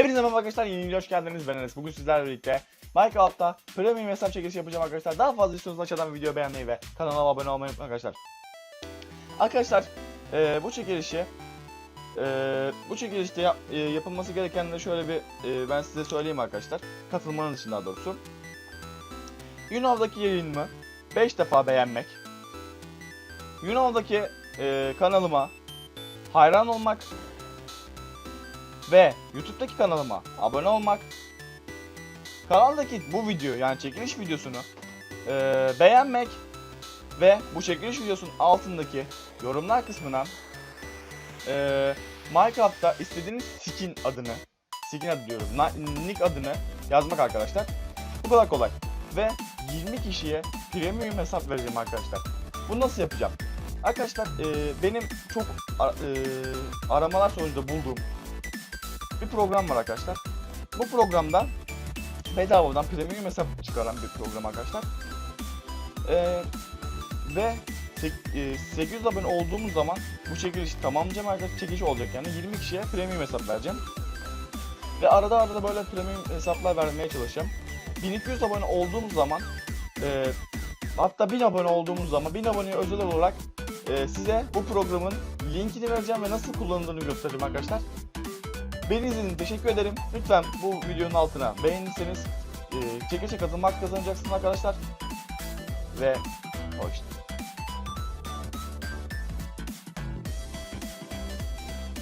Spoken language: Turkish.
Hepinize merhaba arkadaşlar yeni videoya hoş geldiniz ben Enes. Bugün sizlerle birlikte Minecraft'ta premium hesap çekilişi yapacağım arkadaşlar. Daha fazla istiyorsanız aşağıdan video beğenmeyi ve kanalıma abone olmayı unutmayın arkadaşlar. Arkadaşlar eee, bu çekilişi eee, bu çekilişte yap- eee, yapılması gereken de şöyle bir eee, ben size söyleyeyim arkadaşlar. Katılmanız için daha doğrusu. Yunov'daki yayınımı 5 defa beğenmek. Yunov'daki eee, kanalıma hayran olmak ve YouTube'daki kanalıma abone olmak, kanaldaki bu video yani çekiliş videosunu eee, beğenmek ve bu çekiliş videosunun altındaki yorumlar kısmına eee Minecraft'ta istediğiniz skin adını, skin adı diyorum, nick adını yazmak arkadaşlar. Bu kadar kolay. Ve 20 kişiye premium hesap vereceğim arkadaşlar. Bunu nasıl yapacağım? Arkadaşlar eee, benim çok eee, aramalar sonucunda bulduğum bir program var arkadaşlar. Bu programda bedavadan premium hesap çıkaran bir program arkadaşlar. Ee, ve sek- e, 800 abone olduğumuz zaman bu çekilişi tamamlayacağım arkadaşlar. Çekiliş olacak yani 20 kişiye premium hesap vereceğim. Ve arada arada böyle premium hesaplar vermeye çalışacağım. 1200 abone olduğumuz zaman e, hatta 1000 abone olduğumuz zaman 1000 aboneye özel olarak e, size bu programın linkini vereceğim ve nasıl kullanıldığını göstereceğim arkadaşlar. Beni izlediğiniz teşekkür ederim. Lütfen bu videonun altına beğenirseniz e, çekilişe katılmak kazanacaksınız arkadaşlar. Ve hoşçakalın.